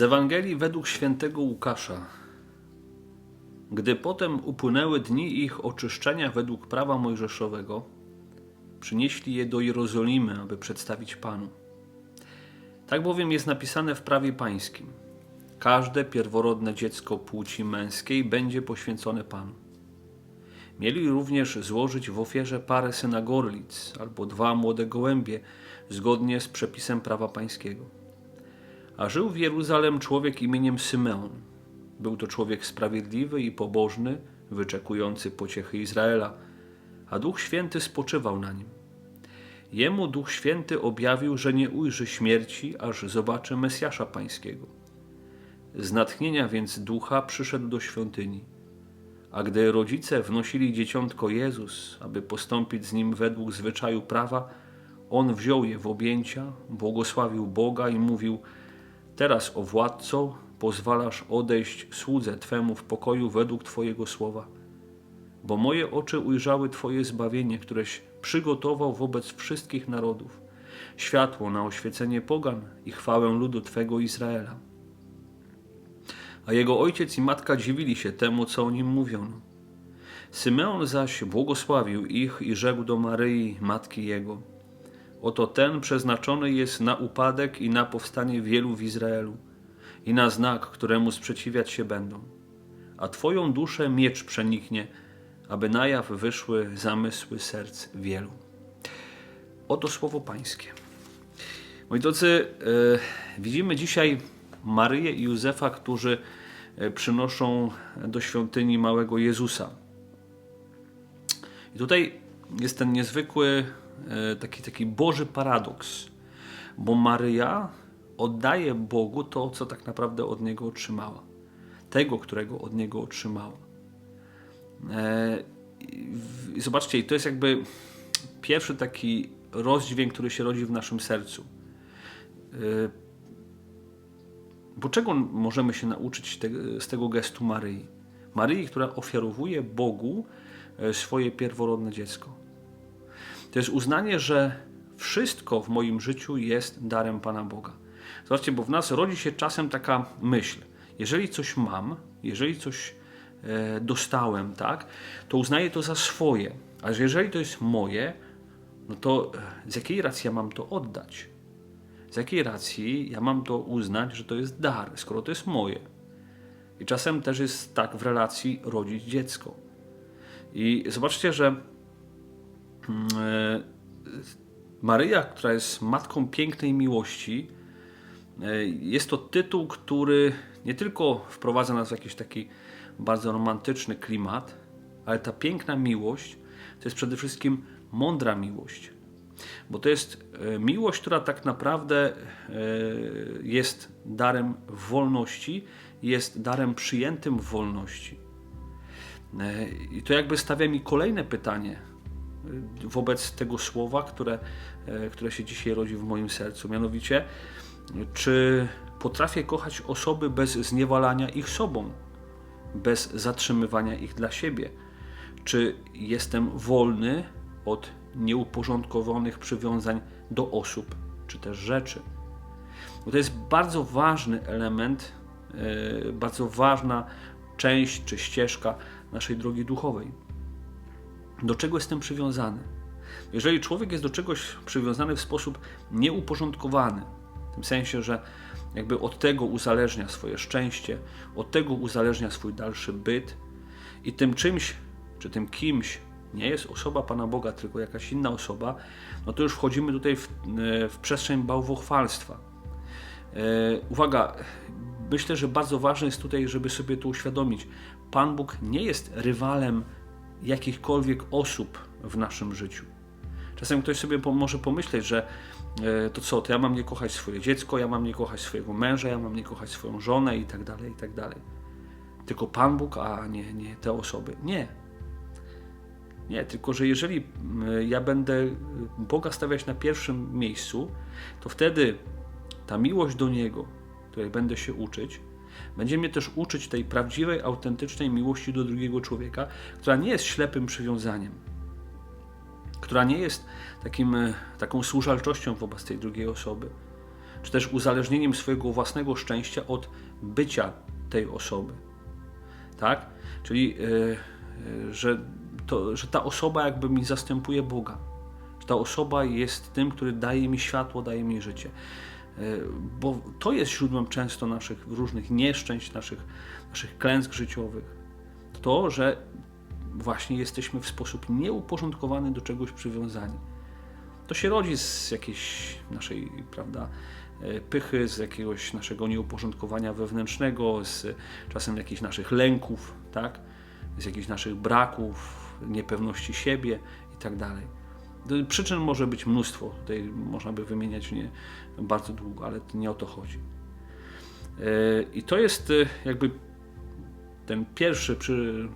Z Ewangelii według świętego Łukasza. Gdy potem upłynęły dni ich oczyszczenia według prawa mojżeszowego, przynieśli je do Jerozolimy, aby przedstawić Panu. Tak bowiem jest napisane w prawie pańskim. Każde pierworodne dziecko płci męskiej będzie poświęcone Panu. Mieli również złożyć w ofierze parę synagorlic albo dwa młode gołębie, zgodnie z przepisem prawa pańskiego. A żył w Jeruzalem człowiek imieniem Symeon. Był to człowiek sprawiedliwy i pobożny, wyczekujący pociechy Izraela, a Duch Święty spoczywał na nim. Jemu Duch Święty objawił, że nie ujrzy śmierci, aż zobaczy Mesjasza Pańskiego. Z natchnienia więc ducha przyszedł do świątyni. A gdy rodzice wnosili dzieciątko Jezus, aby postąpić z nim według zwyczaju prawa, on wziął je w objęcia, błogosławił Boga i mówił: Teraz, o władco, pozwalasz odejść słudze Twemu w pokoju według Twojego słowa. Bo moje oczy ujrzały Twoje zbawienie, któreś przygotował wobec wszystkich narodów, światło na oświecenie pogan i chwałę ludu Twego Izraela. A jego ojciec i matka dziwili się temu, co o nim mówiono. Symeon zaś błogosławił ich i rzekł do Maryi, matki jego: Oto ten przeznaczony jest na upadek i na powstanie wielu w Izraelu, i na znak, któremu sprzeciwiać się będą. A Twoją duszę miecz przeniknie, aby na jaw wyszły zamysły serc wielu. Oto słowo Pańskie. Moi drodzy, e, widzimy dzisiaj Maryję i Józefa, którzy e, przynoszą do świątyni małego Jezusa. I tutaj jest ten niezwykły, taki, taki Boży paradoks, bo Maryja oddaje Bogu to, co tak naprawdę od Niego otrzymała. Tego, którego od Niego otrzymała. I zobaczcie, to jest jakby pierwszy taki rozdźwięk, który się rodzi w naszym sercu. Bo czego możemy się nauczyć z tego gestu Maryi? Maryi, która ofiarowuje Bogu swoje pierworodne dziecko. To jest uznanie, że wszystko w moim życiu jest darem Pana Boga. Zobaczcie, bo w nas rodzi się czasem taka myśl. Jeżeli coś mam, jeżeli coś e, dostałem, tak, to uznaję to za swoje. A jeżeli to jest moje, no to z jakiej racji ja mam to oddać? Z jakiej racji ja mam to uznać, że to jest dar, skoro to jest moje? I czasem też jest tak w relacji rodzić dziecko. I zobaczcie, że e, Maryja, która jest matką pięknej miłości, e, jest to tytuł, który nie tylko wprowadza nas w jakiś taki bardzo romantyczny klimat, ale ta piękna miłość to jest przede wszystkim mądra miłość. Bo to jest e, miłość, która tak naprawdę jest darem wolności, jest darem przyjętym w wolności. I to jakby stawia mi kolejne pytanie wobec tego słowa, które, e, które się dzisiaj rodzi w moim sercu. Mianowicie, czy potrafię kochać osoby bez zniewalania ich sobą, bez zatrzymywania ich dla siebie? Czy jestem wolny od nieuporządkowanych przywiązań do osób czy też rzeczy? Bo to jest bardzo ważny element, e, bardzo ważna część czy ścieżka naszej drogi duchowej. Do czego jestem przywiązany? Jeżeli człowiek jest do czegoś przywiązany w sposób nieuporządkowany, w tym sensie, że jakby od tego uzależnia swoje szczęście, od tego uzależnia swój dalszy byt i tym czymś, czy tym kimś nie jest osoba Pana Boga, tylko jakaś inna osoba, no to już wchodzimy tutaj w, w przestrzeń bałwochwalstwa. E, uwaga, myślę, że bardzo ważne jest tutaj, żeby sobie to uświadomić. Pan Bóg nie jest rywalem jakichkolwiek osób w naszym życiu. Czasem ktoś sobie może pomyśleć, że e, to co, to ja mam nie kochać swoje dziecko, ja mam nie kochać swojego męża, ja mam nie kochać swoją żonę i tak dalej, i tak dalej. Tylko Pan Bóg, a nie, nie te osoby. Nie. Nie, tylko że jeżeli ja będę Boga stawiać na pierwszym miejscu, to wtedy ta miłość do Niego, której będę się uczyć, będzie mnie też uczyć tej prawdziwej, autentycznej miłości do drugiego człowieka, która nie jest ślepym przywiązaniem, która nie jest takim, e, taką służalczością wobec tej drugiej osoby, czy też uzależnieniem swojego własnego szczęścia od bycia tej osoby. Tak? Czyli, yy, że, to, że ta osoba jakby mi zastępuje Boga. Że ta osoba jest tym, który daje mi światło, daje mi życie. Yy, bo to jest źródłem często naszych różnych nieszczęść, naszych, naszych klęsk życiowych. To, że właśnie jesteśmy w sposób nieuporządkowany do czegoś przywiązani. To się rodzi z jakiejś naszej, prawda, e, pychy, z jakiegoś naszego nieuporządkowania wewnętrznego, z czasem jakichś naszych lęków, tak? z jakichś naszych braków, niepewności siebie i tak dalej. Przyczyn może być mnóstwo, tutaj można by wymieniać nie bardzo długo, ale nie o to chodzi. E, I to jest e, jakby ten pierwszy przy,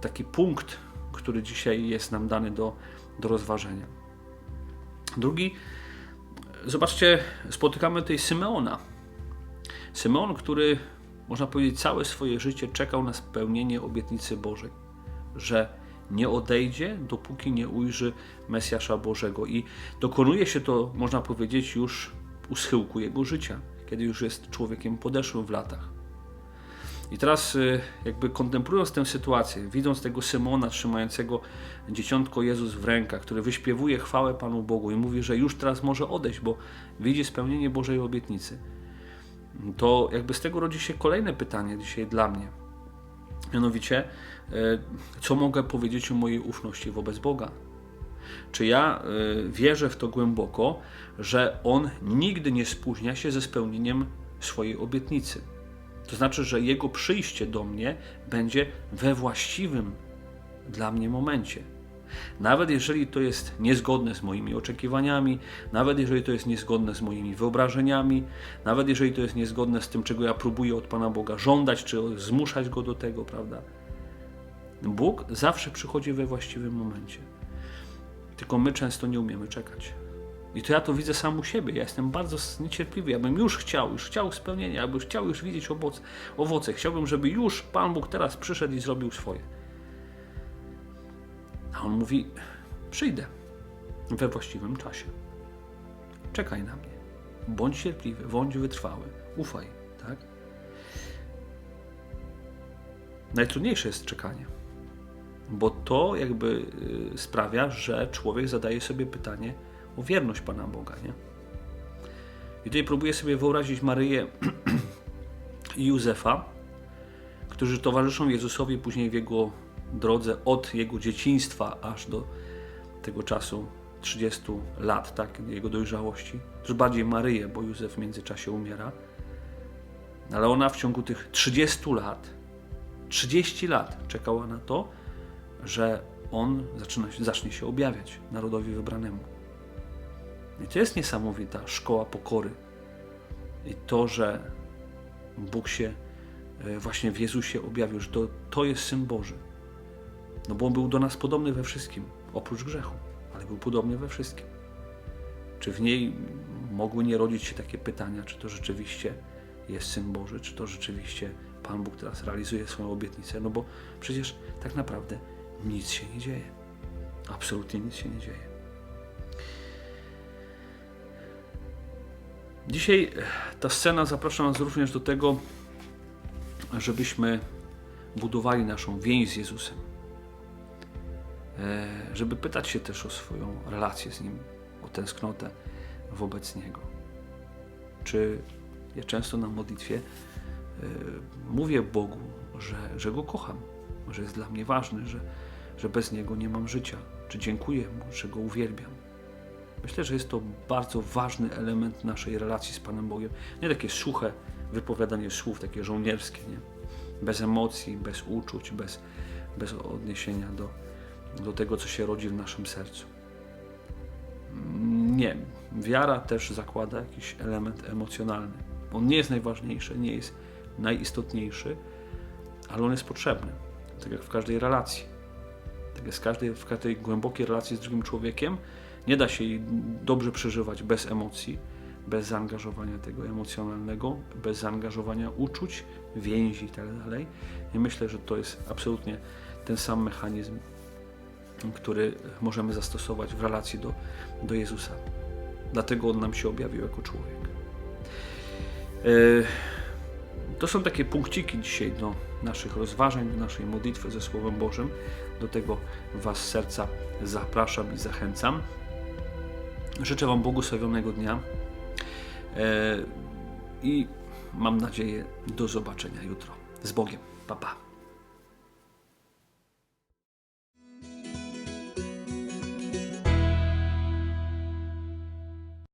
taki punkt, który dzisiaj jest nam dany do, do rozważenia. Drugi, zobaczcie, spotykamy tutaj Symeona. Symeon, który można powiedzieć całe swoje życie czekał na spełnienie obietnicy Bożej, że nie odejdzie, dopóki nie ujrzy Mesjasza Bożego. I dokonuje się to, można powiedzieć, już u schyłku jego życia, kiedy już jest człowiekiem podeszłym w latach. I teraz y, jakby kontemplując tę sytuację, widząc tego Symona trzymającego dzieciątko Jezus w rękach, który wyśpiewuje chwałę Panu Bogu i mówi, że już teraz może odejść, bo widzi spełnienie Bożej obietnicy, to jakby z tego rodzi się kolejne pytanie dzisiaj dla mnie. Mianowicie, y, co mogę powiedzieć o mojej ufności wobec Boga? Czy ja y, wierzę w to głęboko, że On nigdy nie spóźnia się ze spełnieniem swojej obietnicy? To znaczy, że Jego przyjście do mnie będzie we właściwym dla mnie momencie. Nawet jeżeli to jest niezgodne z moimi oczekiwaniami, nawet jeżeli to jest niezgodne z moimi wyobrażeniami, nawet jeżeli to jest niezgodne z tym, czego ja próbuję od Pana Boga żądać, czy zmuszać Go do tego, prawda? Bóg zawsze przychodzi we właściwym momencie. Tylko my często nie umiemy czekać. I to ja to widzę sam u siebie. Ja jestem bardzo niecierpliwy. Ja bym już chciał, już chciał spełnienia, ja bym chciał już widzieć owoce. owoce. Chciałbym, żeby już Pan Bóg teraz przyszedł i zrobił swoje. On mówi: Przyjdę we właściwym czasie. Czekaj na mnie. Bądź cierpliwy, bądź wytrwały. Ufaj, tak? Najtrudniejsze jest czekanie, bo to jakby y, sprawia, że człowiek zadaje sobie pytanie, o wierność Pana Boga. Nie? I tutaj próbuję sobie wyobrazić Maryję i Józefa, którzy towarzyszą Jezusowi później w jego drodze od jego dzieciństwa aż do tego czasu 30 lat, tak, jego dojrzałości. Już bardziej Maryję, bo Józef w międzyczasie umiera. Ale ona w ciągu tych 30 lat, 30 lat czekała na to, że on zaczyna, zacznie się objawiać narodowi wybranemu. I to jest niesamowita szkoła pokory. I to, że Bóg się e, właśnie w Jezusie objawił, że to, to jest Syn Boży. No bo On był do nas podobny we wszystkim, oprócz grzechu, ale był podobny we wszystkim. Czy w niej mogły nie rodzić się takie pytania, czy to rzeczywiście jest Syn Boży, czy to rzeczywiście Pan Bóg teraz realizuje swoją obietnicę? No bo przecież tak naprawdę nic się nie dzieje. Absolutnie nic się nie dzieje. Dzisiaj ta scena zaprasza nas również do tego, żebyśmy budowali naszą więź z Jezusem. E, żeby pytać się też o swoją relację z Nim, o tęsknotę wobec Niego. Czy ja często na modlitwie e, mówię Bogu, że, że Go kocham, że jest dla mnie ważny, że, że bez Niego nie mam życia. Czy dziękuję Mu, że Go uwielbiam. Myślę, że jest to bardzo ważny element naszej relacji z Panem Bogiem. Nie takie suche wypowiadanie słów, takie żołnierskie, nie? bez emocji, bez uczuć, bez, bez odniesienia do, do tego, co się rodzi w naszym sercu. Nie. Wiara też zakłada jakiś element emocjonalny. On nie jest najważniejszy, nie jest najistotniejszy, ale on jest potrzebny. Tak jak w każdej relacji. Tak jak w każdej, w każdej głębokiej relacji z drugim człowiekiem, nie da się jej dobrze przeżywać bez emocji, bez zaangażowania tego emocjonalnego, bez zaangażowania uczuć, więzi itd. Tak I myślę, że to jest absolutnie ten sam mechanizm, który możemy zastosować w relacji do, do Jezusa. Dlatego on nam się objawił jako człowiek. E, To są takie punkciki dzisiaj do naszych rozważań, do naszej modlitwy ze Słowem Bożym. Do tego Was serca zapraszam i zachęcam. Życzę Wam błogosławionego dnia e, i mam nadzieję do zobaczenia jutro. Z Bogiem. Pa, pa.